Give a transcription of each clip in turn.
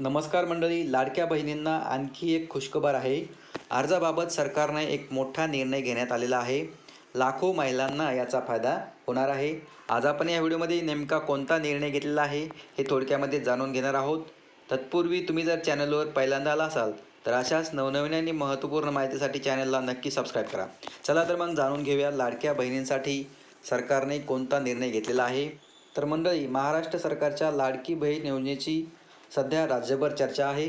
नमस्कार मंडळी लाडक्या बहिणींना आणखी एक खुशखबर आहे. अर्जाबाबत सरकारने एक मोठा निर्णय घेण्यात आलेला आहे. लाखो महिलांना याचा फायदा होणार आहे. आज आपण या व्हिडिओमध्ये नेमका कोणता निर्णय घेतलेला आहे हे थोडक्यामध्ये जाणून घेणार आहोत. तत्पूर्वी तुम्ही जर चॅनलवर पहिल्यांदा आला असाल तर अशाच नवनवीन आणि महत्त्वपूर्ण माहितीसाठी चॅनलला नक्की सबस्क्राईब करा. चला तर मग जाणून घेऊया लाडक्या बहिणींसाठी सरकारने कोणता निर्णय घेतलेला आहे. तर मंडळी महाराष्ट्र सरकारच्या लाडकी बहीण योजनेची सध्या राज्यभर चर्चा आहे.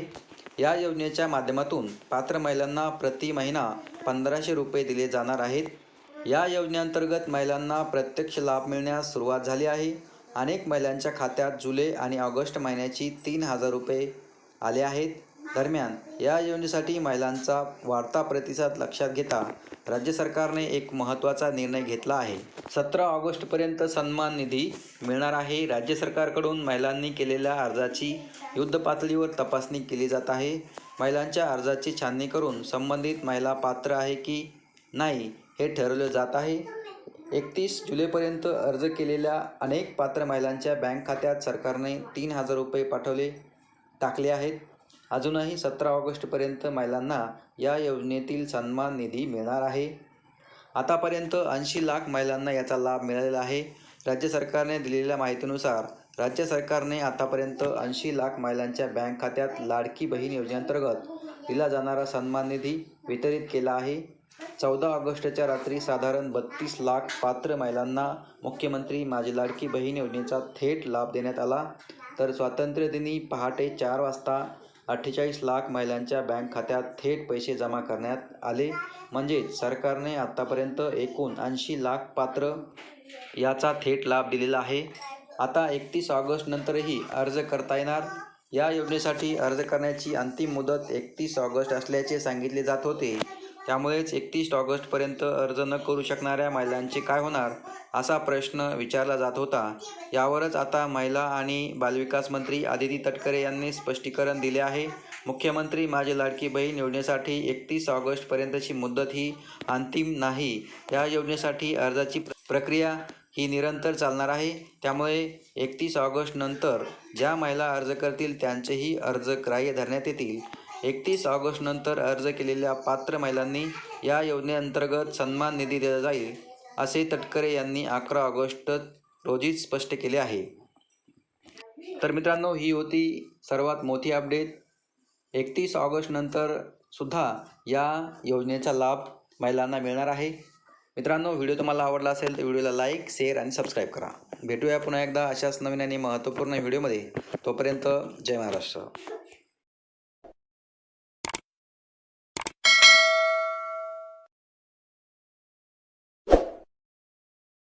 या योजनेच्या माध्यमातून पात्र महिलांना प्रति महिना पंधराशे रुपये दिले जाणार आहेत. या योजनेअंतर्गत महिलांना प्रत्यक्ष लाभ मिळण्यास सुरुवात झाली आहे. अनेक महिलांच्या खात्यात जुलै आणि ऑगस्ट महिन्याची तीन हजार रुपये आले आहेत. दरम्यान या योजनेसाठी महिलांचा वाढता प्रतिसाद लक्षात घेता राज्य सरकारने एक महत्त्वाचा निर्णय घेतला आहे. सतरा ऑगस्टपर्यंत सन्मान निधी मिळणार आहे. राज्य सरकारकडून महिलांनी केलेल्या अर्जाची युद्धपातळीवर तपासणी केली जात आहे. महिलांच्या अर्जाची छाननी करून संबंधित महिला पात्र आहे की नाही हे ठरवलं जात आहे. एकतीस जुलैपर्यंत अर्ज केलेल्या अनेक पात्र महिलांच्या बँक खात्यात सरकारने तीन हजार रुपये पाठवले टाकले आहेत. अजूनही सतरा ऑगस्टपर्यंत महिलांना या योजनेतील सन्मान निधी मिळणार आहे. आतापर्यंत ऐंशी लाख महिलांना याचा लाभ मिळालेला आहे. राज्य सरकारने दिलेल्या माहितीनुसार राज्य सरकारने आतापर्यंत ऐंशी लाख महिलांच्या बँक खात्यात लाडकी बहीण योजनेअंतर्गत दिला जाणारा सन्मान निधी वितरित केला आहे. चौदा ऑगस्टच्या रात्री साधारण बत्तीस लाख पात्र महिलांना मुख्यमंत्री माझी लाडकी बहीण योजनेचा थेट लाभ देण्यात आला. तर स्वातंत्र्यदिनी पहाटे चार वाजता अठ्ठेचाळीस लाख महिलांच्या बँक खात्यात थेट पैसे जमा करण्यात आले. म्हणजेच सरकारने आत्तापर्यंत एकूण ऐंशी लाख पात्र याचा थेट लाभ दिलेला आहे. आता एकतीस ऑगस्ट नंतरही अर्ज करता येणार. या योजनेसाठी अर्ज करण्याची अंतिम मुदत एकतीस ऑगस्ट असल्याचे सांगितले जात होते. त्यामुळेच एकतीस ऑगस्टपर्यंत अर्ज न करू शकणाऱ्या महिलांचे काय होणार असा प्रश्न विचारला जात होता. यावरच आता महिला आणि बालविकास मंत्री आदिती तटकरे यांनी स्पष्टीकरण दिले आहे. मुख्यमंत्री माझी लाडकी बहीण योजनेसाठी एकतीस ऑगस्टपर्यंतची मुदत ही अंतिम नाही. या योजनेसाठी अर्जाची प्रक्रिया ही निरंतर चालणार आहे. त्यामुळे एकतीस ऑगस्ट नंतर ज्या महिला अर्ज करतील त्यांचेही अर्ज ग्राह्य धरण्यात येतील. एकतीस ऑगस्ट नंतर अर्ज केलेल्या पात्र महिलांनी या योजनेअंतर्गत सन्मान निधी दिला जाईल असे तटकरे यांनी अकरा ऑगस्ट रोजीच स्पष्ट केले आहे. तर मित्रांनो ही होती सर्वात मोठी अपडेट. एकतीस ऑगस्ट नंतर सुद्धा या योजनेचा लाभ महिलांना मिळणार आहे. मित्रांनो व्हिडिओ तुम्हाला आवडला असेल तर व्हिडिओला लाईक शेअर आणि सबस्क्राईब करा. भेटूया पुन्हा एकदा अशाच नवीन आणि महत्त्वपूर्ण व्हिडिओमध्ये. तोपर्यंत जय महाराष्ट्र.